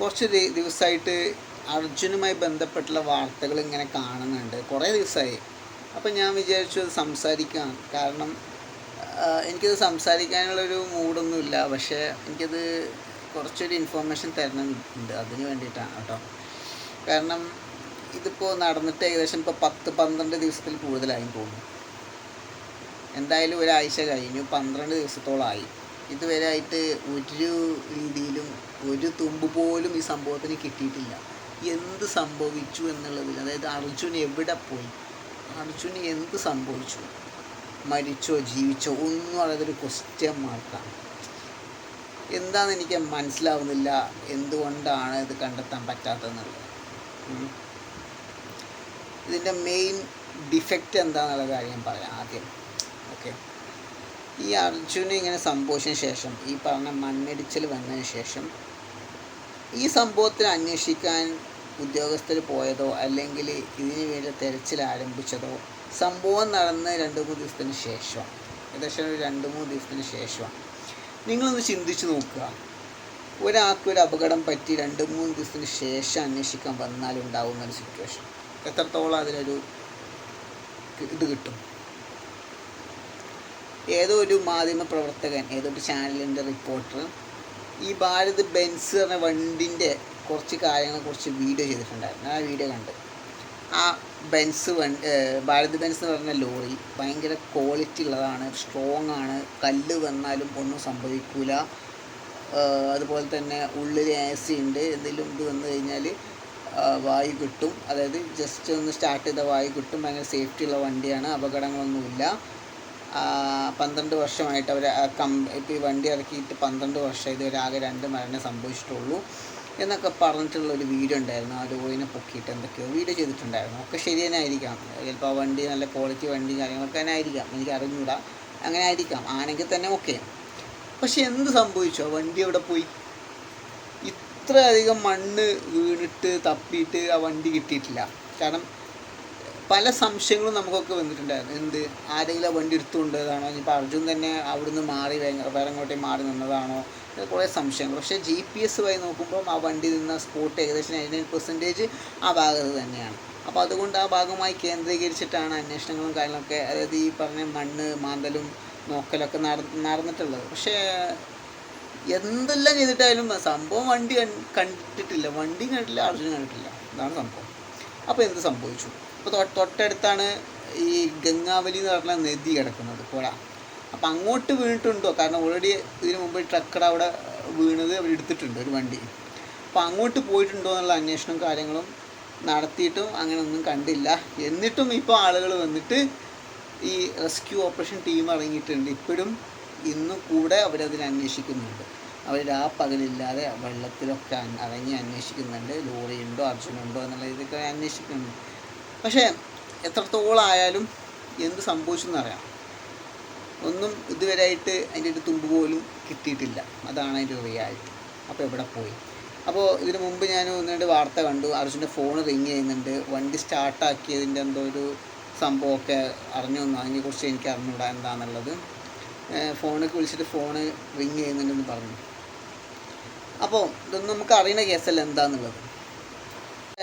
കുറച്ച് ദിവസമായിട്ട് അർജുനുമായി ബന്ധപ്പെട്ടുള്ള വാർത്തകൾ ഇങ്ങനെ കാണുന്നുണ്ട്. കുറേ ദിവസമായി. അപ്പം ഞാൻ വിചാരിച്ചു അത് സംസാരിക്കാം. കാരണം എനിക്കത് സംസാരിക്കാനുള്ളൊരു മൂഡൊന്നുമില്ല പക്ഷേ എനിക്കത് കുറച്ചൊരു ഇൻഫോർമേഷൻ തരണമുണ്ട് അതിന് വേണ്ടിയിട്ടാണ് കേട്ടോ. കാരണം ഇതിപ്പോൾ നടന്നിട്ട് ഏകദേശം ഇപ്പോൾ പത്ത് പന്ത്രണ്ട് ദിവസത്തിൽ കൂടുതലായി തോന്നുന്നു എന്തായാലും ഒരാഴ്ച കഴിഞ്ഞു. പന്ത്രണ്ട് ദിവസത്തോളമായി ഇതുവരെ ആയിട്ട് ഒരു രീതിയിലും ഒരു തുമ്പ് പോലും ഈ സംഭവത്തിന് കിട്ടിയിട്ടില്ല. എന്ത് സംഭവിച്ചു എന്നുള്ളതിൽ അതായത് അർജുൻ എവിടെ പോയി? അർജുന് എന്ത് സംഭവിച്ചു? മരിച്ചോ ജീവിച്ചോ? ഒന്നും അതൊരു ക്വസ്റ്റ്യൻ മാർക്കാണ് എന്താണെന്ന് എനിക്ക് മനസ്സിലാവുന്നില്ല. എന്തുകൊണ്ടാണ് ഇത് കണ്ടെത്താൻ പറ്റാത്തതെന്നുള്ളത്. ഇതിന്റെ മെയിൻ ഡിഫക്റ്റ് എന്താണെന്നുള്ള കാര്യം പറയാം ആദ്യം. ഓക്കെ ഈ അർജുന ഇങ്ങനെ സംഭവിച്ചതിന് ശേഷം ഈ പറഞ്ഞ മണ്ണിടിച്ചിൽ വന്നതിന് ശേഷം ഈ സംഭവത്തിൽ അന്വേഷിക്കാൻ ഉദ്യോഗസ്ഥർ പോയതോ അല്ലെങ്കിൽ ഇതിനു വേണ്ടി തെരച്ചിൽ ആരംഭിച്ചതോ സംഭവം നടന്ന് രണ്ട് മൂന്ന് ദിവസത്തിന് ശേഷം ഏകദേശം ഒരു രണ്ട് മൂന്ന് ദിവസത്തിന് ശേഷമാണ്. നിങ്ങളൊന്ന് ചിന്തിച്ച് നോക്കുക. ഒരാൾക്ക് ഒരു അപകടം പറ്റി രണ്ട് മൂന്ന് ദിവസത്തിന് ശേഷം അന്വേഷിക്കാൻ വന്നാലുണ്ടാവുന്ന ഒരു സിറ്റുവേഷൻ എത്രത്തോളം അതിനൊരു ഇത് കിട്ടും? ഏതോ ഒരു മാധ്യമ പ്രവർത്തകൻ ഏതോ ഒരു ചാനലിന്റെ റിപ്പോർട്ടർ ഈ ഭാരത് ബെൻസ് എന്ന വണ്ടിന്റെ കുറച്ച് കാര്യങ്ങളെ കുറിച്ച് വീഡിയോ ചെയ്തിട്ടുണ്ടായിരുന്നു. ആ വീഡിയോ കണ്ട്. ആ ബെൻസ് വണ്ടി ഭാരത് ബെൻസ് എന്ന് പറഞ്ഞ ലോറി ഭയങ്കര ക്വാളിറ്റി ഉള്ളതാണ് സ്ട്രോങ് ആണ്. കല്ല് വന്നാലും ഒന്നും സംഭവിക്കില്ല അതുപോലെ തന്നെ ഉള്ളിൽ എ സി ഉണ്ട്. എന്തെങ്കിലും ഇത് വന്നു കഴിഞ്ഞാൽ വായു കിട്ടും. അതായത് ജസ്റ്റ് ഒന്ന് സ്റ്റാർട്ട് ചെയ്ത വായു കിട്ടും. ഭയങ്കര സേഫ്റ്റി ഉള്ള വണ്ടിയാണ്. അപകടങ്ങളൊന്നുമില്ല. പന്ത്രണ്ട് വർഷമായിട്ട് അവർ കം ഇപ്പോൾ ഈ വണ്ടി ഇറക്കിയിട്ട് പന്ത്രണ്ട് വർഷം ഇതുവരെ ആകെ രണ്ട് മരണം സംഭവിച്ചിട്ടുള്ളൂ എന്നൊക്കെ പറഞ്ഞിട്ടുള്ള ഒരു വീഡിയോ ഉണ്ടായിരുന്നു. ആ ലോയിനെ പൊക്കിയിട്ട് എന്തൊക്കെയോ വീഡിയോ ചെയ്തിട്ടുണ്ടായിരുന്നു. ഒക്കെ ശരി തന്നെ ആയിരിക്കാം ചിലപ്പോൾ ആ വണ്ടി നല്ല ക്വാളിറ്റി വണ്ടി കാര്യങ്ങളൊക്കെ തന്നെ ആയിരിക്കാം. എനിക്ക് അറിഞ്ഞൂടാ. അങ്ങനെ ആയിരിക്കാം. ആണെങ്കിൽ തന്നെ ഓക്കെ. പക്ഷെ എന്ത് സംഭവിച്ചോ? വണ്ടി അവിടെ പോയി? ഇത്രയധികം മണ്ണ് വീണിട്ട് തപ്പിയിട്ട് ആ വണ്ടി കിട്ടിയിട്ടില്ല. കാരണം പല സംശയങ്ങളും നമുക്കൊക്കെ വന്നിട്ടുണ്ടായിരുന്നു. എന്ത്? ആരെങ്കിലും വണ്ടി എടുത്തുകൊണ്ടതാണോ ഇനിയിപ്പോൾ അർജുൻ തന്നെ അവിടുന്ന് മാറി വേറെ അങ്ങോട്ടേ മാറി നിന്നതാണോ? കുറേ സംശയങ്ങൾ. പക്ഷേ ജി പി എസ് വഴി നോക്കുമ്പോൾ ആ വണ്ടി നിന്ന സ്പോട്ട് ഏകദേശം നയന്റി നയൻ പെർസെന്റേജ് ആ ഭാഗത്ത് തന്നെയാണ്. അപ്പോൾ അതുകൊണ്ട് ആ ഭാഗമായി കേന്ദ്രീകരിച്ചിട്ടാണ് അന്വേഷണങ്ങളും കാര്യങ്ങളൊക്കെ അതായത് ഈ പറഞ്ഞ മണ്ണ് മാന്തലും നോക്കലൊക്കെ നട നടന്നിട്ടുള്ളത്. പക്ഷേ എന്തെല്ലാം ചെയ്തിട്ടായാലും സംഭവം വണ്ടി കണ്ടിട്ടില്ല. വണ്ടി കണ്ടിട്ടില്ല അർജുൻ കണ്ടിട്ടില്ല. ഇതാണ് സംഭവം. അപ്പോൾ എന്ത് സംഭവിച്ചു? അപ്പോൾ തൊട്ടടുത്താണ് ഈ ഗംഗാവലി എന്ന് പറഞ്ഞ നദി കിടക്കുന്നത്. പുഴ അപ്പം അങ്ങോട്ട് വീണിട്ടുണ്ടോ? കാരണം ഓൾറെഡി ഇതിനു മുമ്പ് ട്രക്കർ അവിടെ വീണത് അവർ എടുത്തിട്ടുണ്ട് ഒരു വണ്ടി. അപ്പോൾ അങ്ങോട്ട് പോയിട്ടുണ്ടോ എന്നുള്ള അന്വേഷണവും കാര്യങ്ങളും നടത്തിയിട്ടും അങ്ങനെ ഒന്നും കണ്ടില്ല. എന്നിട്ടും ഇപ്പോൾ ആളുകൾ വന്നിട്ട് ഈ റെസ്ക്യൂ ഓപ്പറേഷൻ ടീം ഇറങ്ങിയിട്ടുണ്ട്. ഇപ്പോഴും ഇന്നും കൂടെ അവരതിൽ അന്വേഷിക്കുന്നുണ്ട്. അവർ ആ പകലില്ലാതെ വെള്ളത്തിലൊക്കെ അറങ്ങി അന്വേഷിക്കുന്നുണ്ട്. ലോറിയുണ്ടോ അർജുനുണ്ടോ എന്നുള്ള ഇതൊക്കെ അന്വേഷിക്കുന്നുണ്ട്. പക്ഷേ എത്രത്തോളം ആയാലും എന്ത് സംഭവിച്ചു എന്നറിയാം ഒന്നും ഇതുവരെയായിട്ട് അതിന്റെ ഒരു തുമ്പ് പോലും കിട്ടിയിട്ടില്ല. അതാണ് അതിന്റെ റിയാലിറ്റി അപ്പോൾ എവിടെ പോയി? അപ്പോൾ ഇതിനു മുമ്പ് ഞാൻ ഒന്ന് രണ്ട് വാർത്ത കണ്ടു. അർജുന്റെ ഫോൺ റിങ് ചെയ്യുന്നുണ്ട്. വണ്ടി സ്റ്റാർട്ടാക്കിയതിന്റെ എന്തോ ഒരു സംഭവമൊക്കെ അറിഞ്ഞു വന്നു. അതിനെക്കുറിച്ച് എനിക്ക് അറിഞ്ഞൂടാ എന്താണെന്നുള്ളത് ഫോണൊക്കെ വിളിച്ചിട്ട് ഫോണ് റിങ് ചെയ്യുന്നുണ്ടെന്ന് പറഞ്ഞു. അപ്പോൾ ഇതൊന്നും നമുക്ക് അറിയുന്ന കേസല്ല എന്താണെന്നുള്ളത്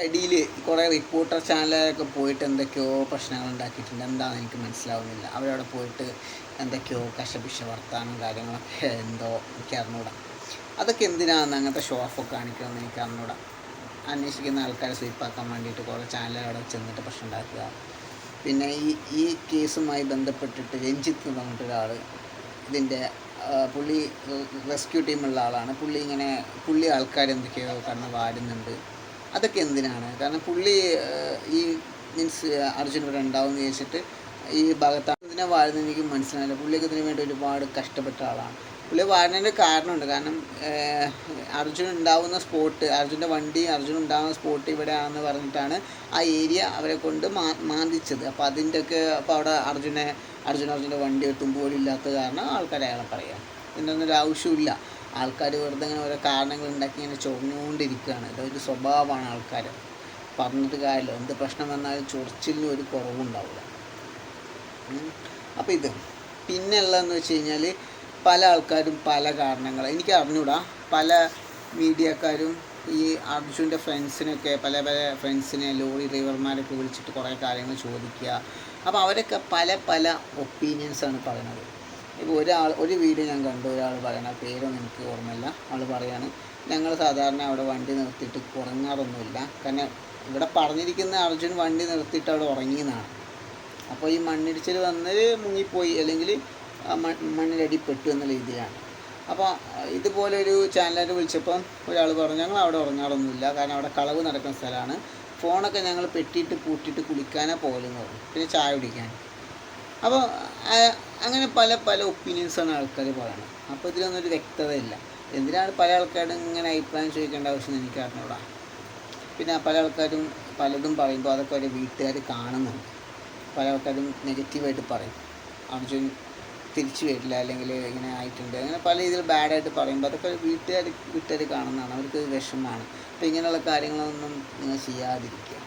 അടിയിൽ കുറേ റിപ്പോർട്ടർ ചാനലുകാരൊക്കെ പോയിട്ട് എന്തൊക്കെയോ പ്രശ്നങ്ങൾ ഉണ്ടാക്കിയിട്ടുണ്ട്. എന്താണെന്ന് എനിക്ക് മനസ്സിലാവുന്നില്ല. അവരവിടെ പോയിട്ട് എന്തൊക്കെയോ കശപിശ വർത്താനം കാര്യങ്ങളൊക്കെ എന്തോ എനിക്ക് അറിഞ്ഞൂടാ. അതൊക്കെ എന്തിനാണെന്ന് അങ്ങനത്തെ ഷോ ഓഫ് കാണിക്കണമെന്ന് എനിക്ക് അറിഞ്ഞൂടാ. അന്വേഷിക്കുന്ന ആൾക്കാരെ സ്വീപ്പാക്കാൻ വേണ്ടിയിട്ട് കുറേ ചാനലുകൾ അവിടെ ചെന്നിട്ട് പ്രശ്നം ഉണ്ടാക്കുക. പിന്നെ ഈ ഈ കേസുമായി ബന്ധപ്പെട്ടിട്ട് രഞ്ജിത്ത് എന്ന് പറഞ്ഞിട്ടൊരാൾ ഇതിന്റെ പുള്ളി റെസ്ക്യൂ ടീമുള്ള ആളാണ്. പുള്ളി ഇങ്ങനെ പുള്ളി ആൾക്കാർ എന്തൊക്കെയോ കണ്ണ് വാരുന്നുണ്ട്. അതൊക്കെ എന്തിനാണ്? കാരണം പുള്ളി ഈ മീൻസ് അർജുൻ ഇവിടെ ഉണ്ടാവും എന്ന് ചോദിച്ചിട്ട് ഈ ഭാഗത്താണ് ഇതിനെ വാഴുന്നത് എനിക്ക് മനസ്സിലായില്ല. പുള്ളിയൊക്കെ ഇതിനു വേണ്ടി ഒരുപാട് കഷ്ടപ്പെട്ട ആളാണ്. പുള്ളി വാഴുന്നതിന്റെ കാരണമുണ്ട്. കാരണം അർജുൻ ഉണ്ടാവുന്ന സ്പോട്ട് അർജുന്റെ വണ്ടി അർജുൻ ഉണ്ടാവുന്ന സ്പോട്ട് ഇവിടെയാണെന്ന് പറഞ്ഞിട്ടാണ് ആ ഏരിയ അവരെ കൊണ്ട് മാ മാന്തിച്ചത്. അപ്പോൾ അതിന്റെയൊക്കെ അപ്പോൾ അവിടെ അർജുനെ അർജുൻ അർജുന്റെ വണ്ടി എത്തും കാരണം ആൾക്കാരെ അയാളെ പറയാം. ഇതിന്റെ ഒന്നും ഒരു ആവശ്യമില്ല ആൾക്കാർ വെറുതെ ഇങ്ങനെ ഓരോ കാരണങ്ങൾ ഉണ്ടാക്കി ഇങ്ങനെ ചൊറിഞ്ഞുകൊണ്ടിരിക്കുകയാണ്. ഇതൊരു സ്വഭാവമാണ് ആൾക്കാർ പറഞ്ഞിട്ട് കാര്യമില്ല. എന്ത് പ്രശ്നം വന്നാലും ചൊറിച്ചിലിന് ഒരു കുറവുണ്ടാവില്ല. അപ്പോൾ ഇത്. പിന്നെ ഉള്ളതെന്ന് വെച്ച് കഴിഞ്ഞാൽ പല ആൾക്കാരും പല കാരണങ്ങൾ എനിക്ക് അറിഞ്ഞൂടാ. പല മീഡിയക്കാരും ഈ അർജുന്റെ ഫ്രണ്ട്സിനൊക്കെ പല പല ഫ്രണ്ട്സിനെ ലോറി ഡ്രൈവർമാരൊക്കെ വിളിച്ചിട്ട് കുറേ കാര്യങ്ങൾ ചോദിക്കുക. അപ്പോൾ അവരൊക്കെ പല പല ഒപ്പീനിയൻസാണ് പറയുന്നത്. ഇപ്പോൾ ഒരാൾ ഒരു വീഡിയോ ഞാൻ കണ്ടു. ഒരാൾ പറയണ പേരൊന്നും എനിക്ക് ഓർമ്മയില്ല. ആൾ പറയാണ് ഞങ്ങൾ സാധാരണ അവിടെ വണ്ടി നിർത്തിയിട്ട് ഉറങ്ങാറൊന്നുമില്ല. കാരണം ഇവിടെ പറഞ്ഞിരിക്കുന്ന അർജുൻ വണ്ടി നിർത്തിയിട്ട് അവിടെ ഉറങ്ങിയെന്നാണ്. അപ്പോൾ ഈ മണ്ണിടിച്ചിൽ വന്ന് മുങ്ങിപ്പോയി. അല്ലെങ്കിൽ മണ്ണിലടിപ്പെട്ടു എന്ന രീതിയിലാണ്. അപ്പോൾ ഇതുപോലെ ഒരു വിളിച്ചപ്പം ഒരാൾ പറഞ്ഞു ഞങ്ങൾ അവിടെ ഉറങ്ങാറൊന്നുമില്ല. കാരണം അവിടെ കളവ് നടക്കുന്ന സ്ഥലമാണ്. ഫോണൊക്കെ ഞങ്ങൾ പെട്ടിയിട്ട് പൂട്ടിയിട്ട് കുളിക്കാനേ പോകലെന്ന് പറഞ്ഞു. പിന്നെ ചായ കുടിക്കാൻ. അപ്പോൾ അങ്ങനെ പല പല ഒപ്പീനിയൻസാണ് ആൾക്കാർ പറയുന്നത് അപ്പോൾ ഇതിലൊന്നും ഒരു വ്യക്തതയില്ല. എന്തിനാണ് പല ആൾക്കാരും ഇങ്ങനെ അഭിപ്രായം ചോദിക്കേണ്ട ആവശ്യം എനിക്ക് അറിഞ്ഞൂടാ. പിന്നെ പല ആൾക്കാരും പലതും പറയുമ്പോൾ അതൊക്കെ ഒരു വീട്ടുകാർ കാണുന്നുണ്ട്. പല ആൾക്കാരും നെഗറ്റീവായിട്ട് പറയും. അർജുൻ തിരിച്ചു വരില്ല അല്ലെങ്കിൽ ഇങ്ങനെ ആയിട്ടുണ്ട്. അങ്ങനെ പല രീതിയിൽ ബാഡായിട്ട് പറയുമ്പോൾ അതൊക്കെ വീട്ടുകാർ വീട്ടുകാർ കാണുന്നതാണ്. അവർക്ക് വിഷമമാണ്. അപ്പോൾ ഇങ്ങനെയുള്ള കാര്യങ്ങളൊന്നും നിങ്ങൾ ചെയ്യാതിരിക്കുക.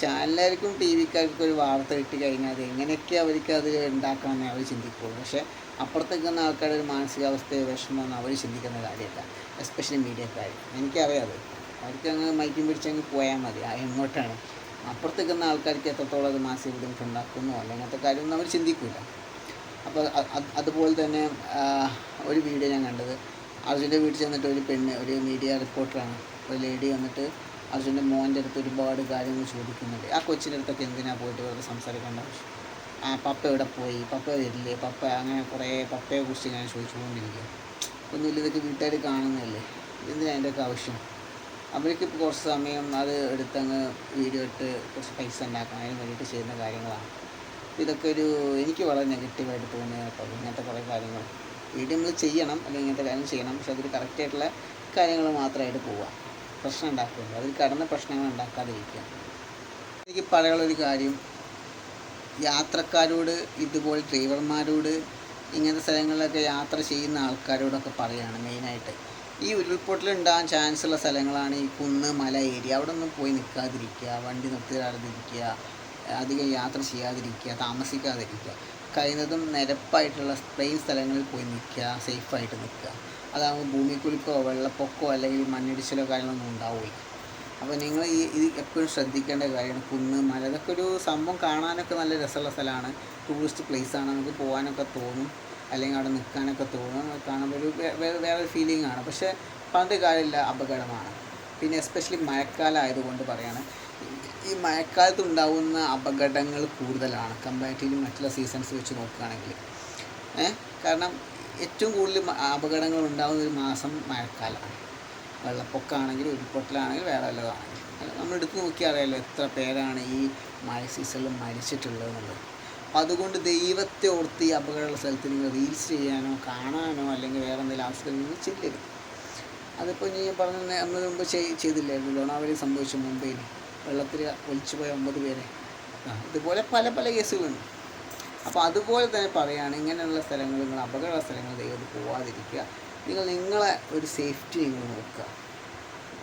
ചാനലുകാർക്കും ടി വിക്കാർക്കും ഒരു വാർത്ത കിട്ടി കഴിഞ്ഞാൽ അത് എങ്ങനെയൊക്കെ അവർക്ക് അത് ഉണ്ടാക്കണമെന്നേ അവർ ചിന്തിക്കുള്ളൂ. പക്ഷേ അപ്പുറത്തേക്ക് നിന്ന ആൾക്കാരുടെ ഒരു മാനസികാവസ്ഥയോ വിഷമമൊന്നും അവർ ചിന്തിക്കുന്ന കാര്യമല്ല. എസ്പെഷ്യലി മീഡിയക്കാർ എനിക്കറിയാം അത് അവർക്ക് അങ്ങ് മൈക്കും പിടിച്ചങ്ങ് പോയാൽ മതി. എങ്ങോട്ടാണ്? അപ്പുറത്തേക്ക് നിന്ന ആൾക്കാർക്ക് എത്രത്തോളം അത് മാനസിക ബുദ്ധിമുട്ടുണ്ടാക്കുന്നു അങ്ങനത്തെ കാര്യമൊന്നും അവർ ചിന്തിക്കില്ല അപ്പോൾ അതുപോലെ തന്നെ ഒരു വീഡിയോ ഞാൻ കണ്ടത്. അർജുന്റെ വീട്ടിൽ ചെന്നിട്ട് ഒരു പെണ്ണ് ഒരു മീഡിയ റിപ്പോർട്ടറാണ് ഒരു ലേഡി വന്നിട്ട് അർജുന്റെ മോന്റെ അടുത്ത് ഒരുപാട് കാര്യങ്ങൾ ചോദിക്കുന്നുണ്ട്. ആ കൊച്ചിന്റെ അടുത്തൊക്കെ എന്തിനാണ് പോയിട്ട് വെറുതെ സംസാരിക്കേണ്ട ആവശ്യം? ആ പപ്പ എവിടെ പോയി? പപ്പ വരില്ലേ? പപ്പ അങ്ങനെ കുറേ പപ്പയെ കുറിച്ച് ഞാൻ ചോദിച്ചുകൊണ്ടിരിക്കും ഒന്നുമില്ല ഇതൊക്കെ വീട്ടുകാർ കാണുന്നതല്ലേ? എന്തിനാണ് അതിന്റെയൊക്കെ ആവശ്യം? അവർക്ക് ഇപ്പോൾ കുറച്ച് സമയം അത് എടുത്തങ്ങ് വീഡിയോ ഇട്ട് കുറച്ച് പൈസ ഉണ്ടാക്കാൻ അതിന് വേണ്ടിയിട്ട് ചെയ്യുന്ന കാര്യങ്ങളാണ്. ഇതൊക്കെ ഒരു എനിക്ക് വളരെ നെഗറ്റീവായിട്ട് തോന്നിയ ഇങ്ങനത്തെ കുറേ കാര്യങ്ങൾ. വീഡിയോ നമ്മൾ ചെയ്യണം. അല്ലെങ്കിൽ ഇങ്ങനത്തെ കാര്യം ചെയ്യണം. പക്ഷെ അതിൽ കറക്റ്റായിട്ടുള്ള കാര്യങ്ങൾ മാത്രമായിട്ട് പോവുക. പ്രശ്നം ഉണ്ടാക്കുന്നുണ്ട് അതിൽ കടന്ന പ്രശ്നങ്ങൾ ഉണ്ടാക്കാതിരിക്കുക. എനിക്ക് പറയാനുള്ളൊരു കാര്യം യാത്രക്കാരോട് ഇതുപോലെ ഡ്രൈവർമാരോട് ഇങ്ങനത്തെ സ്ഥലങ്ങളിലൊക്കെ യാത്ര ചെയ്യുന്ന ആൾക്കാരോടൊക്കെ പറയുകയാണ് മെയിനായിട്ട്. ഈ ഉരുൾപൊട്ടൽ ഉണ്ടാകാൻ ചാൻസ് ഉള്ള സ്ഥലങ്ങളാണ് ഈ കുന്ന് മല ഏരിയ. അവിടെ ഒന്നും പോയി നിൽക്കാതിരിക്കുക. വണ്ടി നിർത്തിയിടാതിരിക്കുക. അധികം യാത്ര ചെയ്യാതിരിക്കുക. താമസിക്കാതിരിക്കുക. കഴിയുന്നതും നിരപ്പായിട്ടുള്ള പ്ലെയിൻ സ്ഥലങ്ങളിൽ പോയി നിൽക്കുക. സേഫായിട്ട് നിൽക്കുക. അതാകുമ്പോൾ ഭൂമിക്കുലുക്കോ വെള്ളപ്പൊക്കമോ അല്ലെങ്കിൽ മണ്ണിടിച്ചിലോ കാര്യങ്ങളൊന്നും ഉണ്ടാവില്ല അപ്പോൾ നിങ്ങൾ ഈ ഇത് എപ്പോഴും ശ്രദ്ധിക്കേണ്ട കാര്യമാണ് കുന്ന് മല. ഇതൊക്കെ ഒരു സംഭവം കാണാനൊക്കെ നല്ല രസമുള്ള സ്ഥലമാണ്. ടൂറിസ്റ്റ് ആണ്. നമുക്ക് പോകാനൊക്കെ തോന്നും. അല്ലെങ്കിൽ അവിടെ നിൽക്കാനൊക്കെ തോന്നും. കാണുമ്പോൾ ഒരു വേറെ ഫീലിംഗ് ആണ്. പക്ഷേ പണ്ട് കാര്യമില്ല അപകടമാണ്. പിന്നെ എസ്പെഷ്യലി മഴക്കാലം ആയതുകൊണ്ട് പറയാണ് ഈ- മഴക്കാലത്ത് ഉണ്ടാകുന്ന അപകടങ്ങൾ കൂടുതലാണ് കമ്പാരിറ്റീവ്ലി മറ്റുള്ള സീസൺസ് വെച്ച് നോക്കുകയാണെങ്കിൽ. കാരണം ഏറ്റവും കൂടുതൽ അപകടങ്ങൾ ഉണ്ടാകുന്ന ഒരു മാസം മഴക്കാലമാണ്. വെള്ളപ്പൊക്കമാണെങ്കിൽ ഉരുൾപൊട്ടലാണെങ്കിൽ വേറെ വല്ലതാണെങ്കിൽ. നമ്മൾ എടുത്ത് നോക്കിയാൽ അറിയാലോ എത്ര പേരാണ് ഈ മഴ സീസണിൽ മരിച്ചിട്ടുള്ളതെന്നുള്ളത് അപ്പം അതുകൊണ്ട് ദൈവത്തെ ഓർത്ത് ഈ അപകടമുള്ള സ്ഥലത്ത് നിങ്ങൾ റീൽസ് ചെയ്യാനോ കാണാനോ അല്ലെങ്കിൽ വേറെ എന്തെങ്കിലും ആവശ്യത്തിൽ നിങ്ങൾ ചെല്ലരുത് അതിപ്പോൾ ഞാൻ പറഞ്ഞ നമ്മൾ മുമ്പ് ചെയ് ചെയ്തില്ലായിരുന്നു. ലോണാവലി സംഭവിച്ചു മുംബൈയിൽ. വെള്ളത്തിൽ ഒലിച്ചു പോയ ഒമ്പത് പേരെ. ഇതുപോലെ പല പല കേസുകളുണ്ട്. അപ്പോൾ അതുപോലെ തന്നെ പറയുകയാണ് ഇങ്ങനെയുള്ള സ്ഥലങ്ങൾ നിങ്ങൾ അപകട സ്ഥലങ്ങൾ ദൈവത്തിൽ പോവാതിരിക്കുക. നിങ്ങൾ നിങ്ങളെ ഒരു സേഫ്റ്റി നിങ്ങൾ നോക്കുക.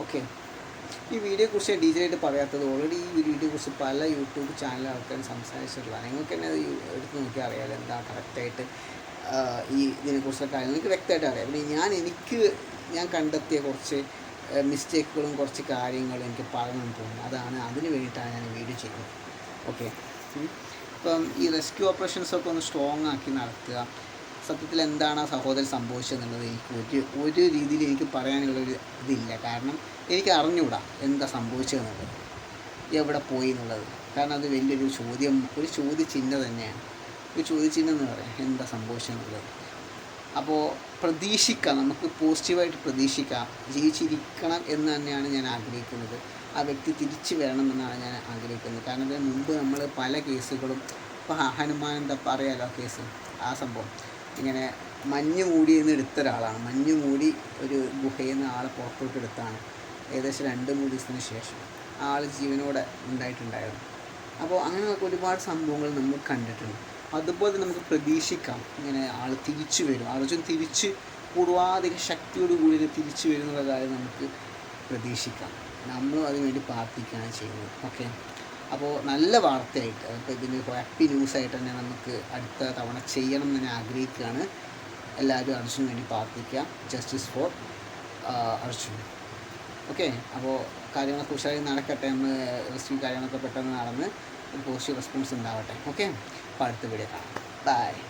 ഓക്കെ ഈ വീഡിയോയെക്കുറിച്ച് ഡീറ്റെയിൽ ആയിട്ട് പറയാത്തത് ഓൾറെഡി ഈ വീഡിയോയെക്കുറിച്ച് പല യൂട്യൂബ് ചാനൽ ആൾക്കാർ സംസാരിച്ചിട്ടുള്ളതാണ്. നിങ്ങൾക്ക് തന്നെ അത് എടുത്ത് നോക്കി അറിയാമല്ലോ എന്താ കറക്റ്റായിട്ട് ഈ ഇതിനെക്കുറിച്ചുള്ള കാര്യങ്ങൾ. എനിക്ക് വ്യക്തമായിട്ട് അറിയാം. പിന്നെ ഞാൻ എനിക്ക് ഞാൻ കണ്ടെത്തിയ കുറച്ച് മിസ്റ്റേക്കുകളും കുറച്ച് കാര്യങ്ങളും എനിക്ക് പറഞ്ഞു തോന്നുന്നു അതാണ് അതിന് വേണ്ടിയിട്ടാണ് ഞാൻ വീഡിയോ ചെയ്യുന്നത്. ഓക്കെ ഇപ്പം ഈ റെസ്ക്യൂ ഓപ്പറേഷൻസ് ഒക്കെ ഒന്ന് സ്ട്രോങ് ആക്കി നടത്തുക. സത്യത്തിൽ എന്താണ് ആ സഹോദരൻ സംഭവിച്ചതെന്നുള്ളത് എനിക്ക് ഒരു ഒരു രീതിയിൽ എനിക്ക് പറയാനുള്ളൊരു ഇതില്ല. കാരണം എനിക്ക് അറിഞ്ഞുകൂടാ എന്താ സംഭവിച്ചതെന്നുള്ളത്. എവിടെ പോയി എന്നുള്ളത്. കാരണം അത് വലിയൊരു ചോദ്യം ഒരു ചോദ്യചിഹ്നം തന്നെയാണ്. ഒരു ചോദ്യചിഹ്നം എന്ന് പറയാം. എന്താ സംഭവിച്ചതെന്നുള്ളത്. അപ്പോൾ പ്രതീക്ഷിക്കാം നമുക്ക് പോസിറ്റീവായിട്ട് പ്രതീക്ഷിക്കാം. ജീവിച്ചിരിക്കണം എന്ന് തന്നെയാണ് ഞാൻ ആഗ്രഹിക്കുന്നത്. ആ വ്യക്തി തിരിച്ചു വരണമെന്നാണ് ഞാൻ ആഗ്രഹിക്കുന്നത്. കാരണം അതിന് മുമ്പ് നമ്മൾ പല കേസുകളും ഇപ്പോൾ ഹനുമാൻ എന്താ പറയാലോ കേസ്? ആ സംഭവം. ഇങ്ങനെ മഞ്ഞ് മൂടി എന്ന് എടുത്ത ഒരാളാണ് മഞ്ഞ് മൂടി ഒരു ഗുഹയിൽ നിന്ന് ആളെ പുറത്തോട്ട് എടുത്താണ്. ഏകദേശം രണ്ട് മൂന്ന് ദിവസത്തിന് ശേഷം ആൾ ജീവനോടെ ഉണ്ടായിട്ടുണ്ടായിരുന്നു. അപ്പോൾ അങ്ങനെയൊക്കെ ഒരുപാട് സംഭവങ്ങൾ നമ്മൾ കണ്ടിട്ടുണ്ട്. അതുപോലെ നമുക്ക് പ്രതീക്ഷിക്കാം ഇങ്ങനെ ആൾ തിരിച്ചു വരും. അർജുൻ തിരിച്ച് പൂർവാധിക ശക്തിയോട് കൂടി തിരിച്ചു വരും എന്നുള്ള കാര്യം നമുക്ക് പ്രതീക്ഷിക്കാം. നമ്മളും അതിനുവേണ്ടി പ്രാർത്ഥിക്കുകയാണ് ചെയ്യുന്നത്. ഓക്കെ? അപ്പോൾ നല്ല വാർത്തയായിട്ട് അപ്പോൾ ഇതിന് ഹാപ്പി ന്യൂസായിട്ട് തന്നെ നമുക്ക് അടുത്ത തവണ ചെയ്യണം എന്ന് ഞാൻ ആഗ്രഹിക്കുകയാണ്. എല്ലാവരും അർജുന് വേണ്ടി പ്രാർത്ഥിക്കുക. Justice for Arjun. ഓക്കെ? അപ്പോൾ കാര്യങ്ങളൊക്കെ ഉഷാറായി നടക്കട്ടെ. നമ്മൾ റിസീവ് കാര്യങ്ങളൊക്കെ പെട്ടെന്ന് നടന്ന് ഒരു പോസിറ്റീവ് റെസ്പോൺസ് ഉണ്ടാവട്ടെ. ഓക്കെ? അപ്പോൾ അടുത്ത വീഡിയോ കാണാം ബൈ